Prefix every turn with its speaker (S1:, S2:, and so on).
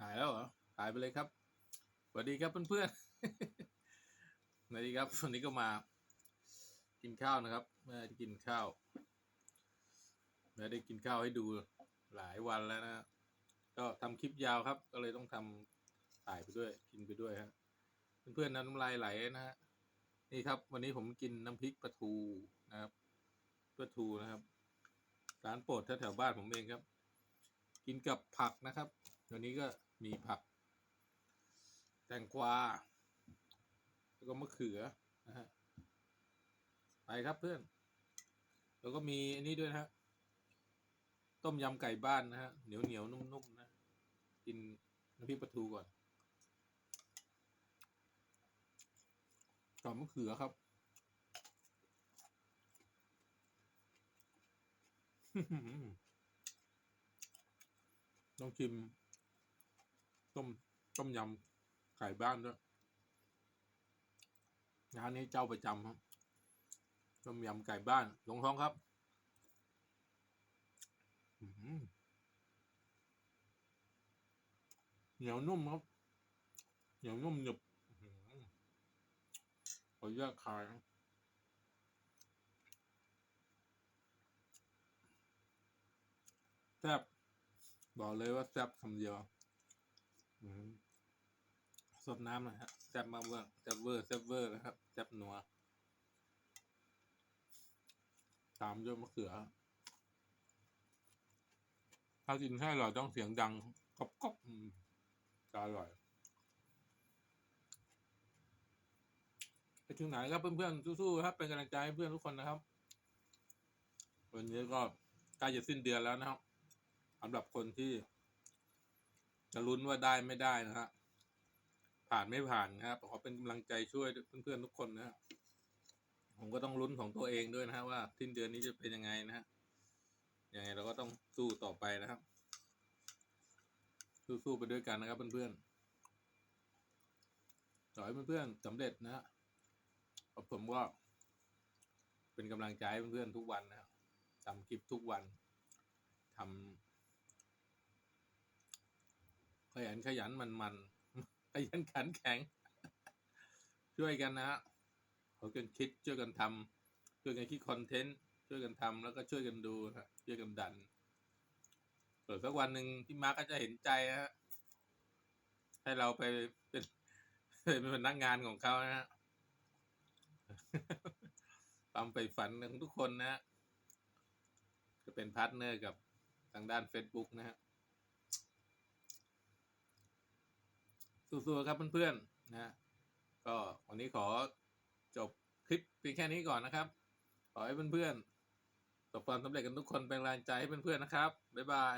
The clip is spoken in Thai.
S1: หายแล้วเหรอ หายไปเลยครับ สวัสดีครับเพื่อนๆสวัสดีครับ วันนี้ก็มา กินข้าวนะครับไม่ได้กินข้าวไม่ได้กินข้าวให้ดูหลายวันแล้วนะ ก็ทำคลิปยาวครับ ก็เลยต้องทำถ่ายไปด้วย กินไปด้วยฮะ เพื่อนๆน้ำลายไหลนะฮะ นี่ครับ วันนี้ผมกินน้ำพริกปลาทูนะครับ ปลาทูนะครับ ร้านโปรดแถวๆบ้านผมเองครับ กินกับผักนะครับ วันนี้ก็มีผัก แตงกวา แล้วก็มะเขือนะฮะไปครับเพื่อน แล้วก็มีอันนี้ด้วยนะฮะ ต้มยำไก่บ้านนะฮะ เหนียวเหนียวนุ่มๆนะ กินน้ำพริกปลาทูก่อนกับมะเขือครับต้องชิม ต้มต้มยำไก่บ้านด้วยร้านนี้เจ้าประจำครับต้มยำไก่บ้านลงท้องครับเหนียวนุ่มครับ เหนียวนุ่มหนึบอื้อหือขอแยกคายแซ่บบอกเลยว่าแซ่บคำเดียว สดน้ำน่อยฮะแซ่บมาเวอร์แซ่บเวอร์แซ่บเวอร์นะครับแซ่บนัว ตามด้วยมะเขือ ถ้ากินให้อร่อยต้องเสียงดังก๊อบก๊อบจะอร่อยไปถึงไหนครับเพื่อนๆสู้ๆครับ เป็นกำลังใจให้เพื่อนทุกคนนะครับ วันนี้ก็ใกล้จะสิ้นเดือนแล้วนะครับสำหรับคนที่ จะลุ้นว่าได้ไม่ได้นะฮะผ่านไม่ผ่านนะครับขอเป็นกำลังใจช่วยเพื่อนๆทุกคนนะครับผมก็ต้องลุ้นของตัวเองด้วยนะฮะว่าสิ้นเดือนนี้จะเป็นยังไงนะฮะยังไงเราก็ต้องสู้ต่อไปนะครับ สู้ๆไปด้วยกันนะครับเพื่อนๆขอให้เพื่อนๆสำเร็จนะฮะผมก็เป็นกำลังใจให้เพื่อนๆทุกวันนะครับทำคลิปทุกวันทำ ยันขยันมันมันขยันขันแข็ง ช่วยกันนะฮะช่วยกันคิดช่วยกันทำช่วยกันคิดคอนเทนต์ช่วยกันทำแล้วก็ช่วยกันดูนะฮะช่วยกันดันเปิดสักวันหนึ่งพี่มาร์กก็จะเห็นใจฮะให้เราไปเป็นเป็นพนักงานของเขานะฮะความไปฝันของทุกคนนะฮะจะเป็นพาร์ทเนอร์กับทางด้าน Facebook นะฮะ สู้ๆครับเพื่อนๆนะก็วันนี้ขอจบคลิปเพียงแค่นี้ก่อนนะครับ ขอให้เพื่อนๆประสบความสำเร็จกันทุกคนเป็นแรงใจให้เพื่อนๆนะครับบ๊ายบาย